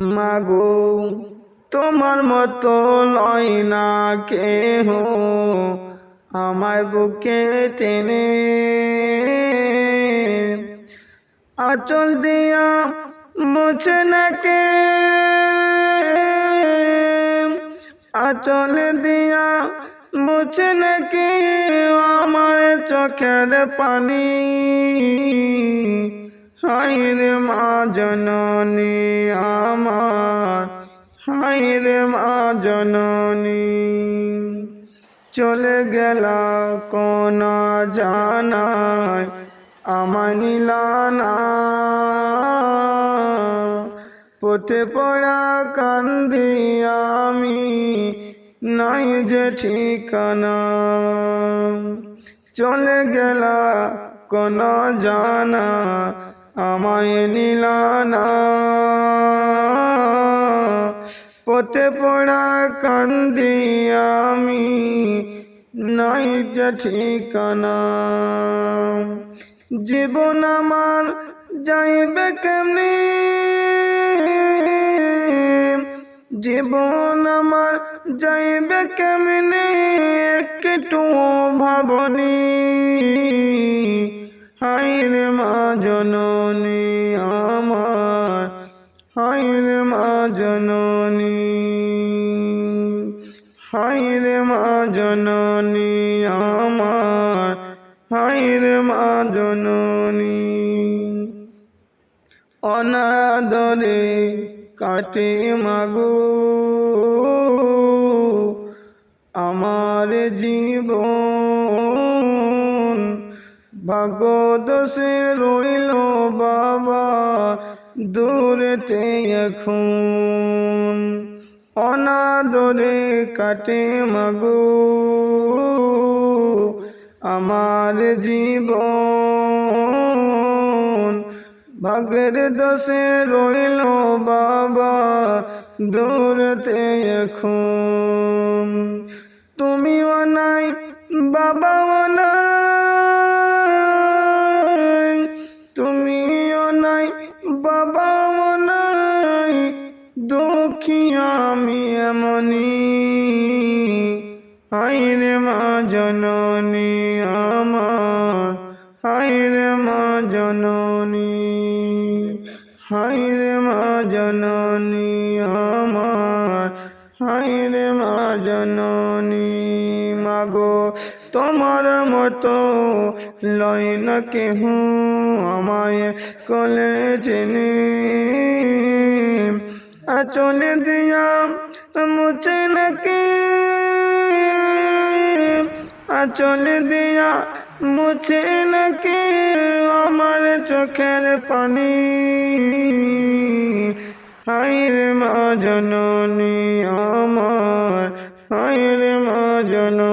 মাগো, তোমার মতো লয় না কেহ আমার বুকে টেনে। আচল দিয়া মুছে নাকে। আচল দিয়া মুছে নাকি আমার চোখের পানি। হাইরে মা জননী। হাইরে মা জননী। চলে গেল কোন জানায় আমার নীলানা পথে পড়া কান্দি আমি, নাই যে ঠিকানা। চলে গেল কোন জানা, আমায় নীলানা পথে পড়া কান্দি আমি নাই যে ঠিকানা। জীবন আমার যাইবে কেমনি? জীবন আমার যাইবে কেমনি? একটু ভাবনি, হাইরে মা জননী। হাইরে মা জননী হাইরে মা জননী আমার হাইরে মা জননী। অনাদরে কাটে মাগো, আমার জীবন। ভাগদোষে রইল বাবা দূরেতে এখন, অনাদরে কাটে মাগো। আমার জীবন ভাগের দোষে রইল বাবা, দূরতে এখন। তুমিও নাই, বাবাও বাবাও নাই দুঃখী আমি এমনি হাইরে মা জননী আমার হাইরে মা জননী হাইরে মা জননী আমার হাইরে মা জননী। মাগো তোমার মতো লয় না কেহ আমায় কলে চেনে আচলে দিয়া মুছে নাকি আচলে দিয়া মুছে নাকি আমার চোখের পানি। হাইরে মা জননী আমার হাইরে মা জননী